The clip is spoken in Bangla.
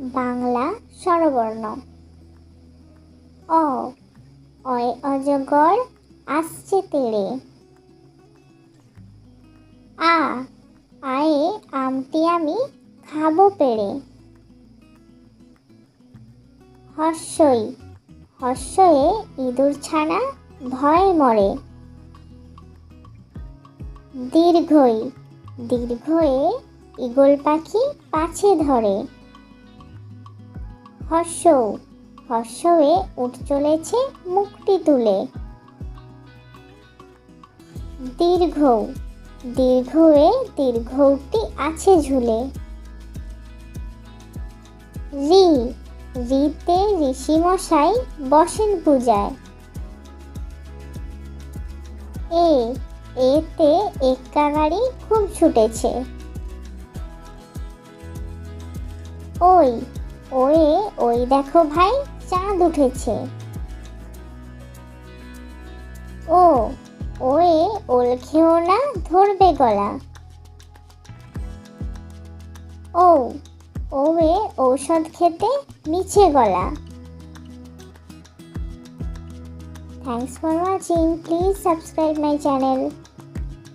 বাংলা স্বরবর্ণ। অ, অয় অজগর আসছে তেড়ে। আ, আয়ে আমটি আমি খাব পেড়ে। হর্ষই, হর্ষয়ে ইঁদুর ছানা ভয় মরে। দীর্ঘই, দীর্ঘয়ে ঈগল পাখি পাছে ধরে। হর্ষ হর্ষ হয়ে উঠ চলেছে মুখটি তুলে। দীর্ঘ দীর্ঘয়ে দীর্ঘটি আছে ঝুলে। রি, রিতে ঋষিমশাই বসেন পূজায়। এ, এতে এক্কা গাড়ি খুব ছুটেছে। ওই ওয়ে ওই দেখো ভাই, চাঁদ উঠেছে। ও ওয়ে ওল খেও না, ধরবে গলা। ও ওয়ে ঔষধ খেতে মিছে গলা। Thanks for watching please subscribe my channel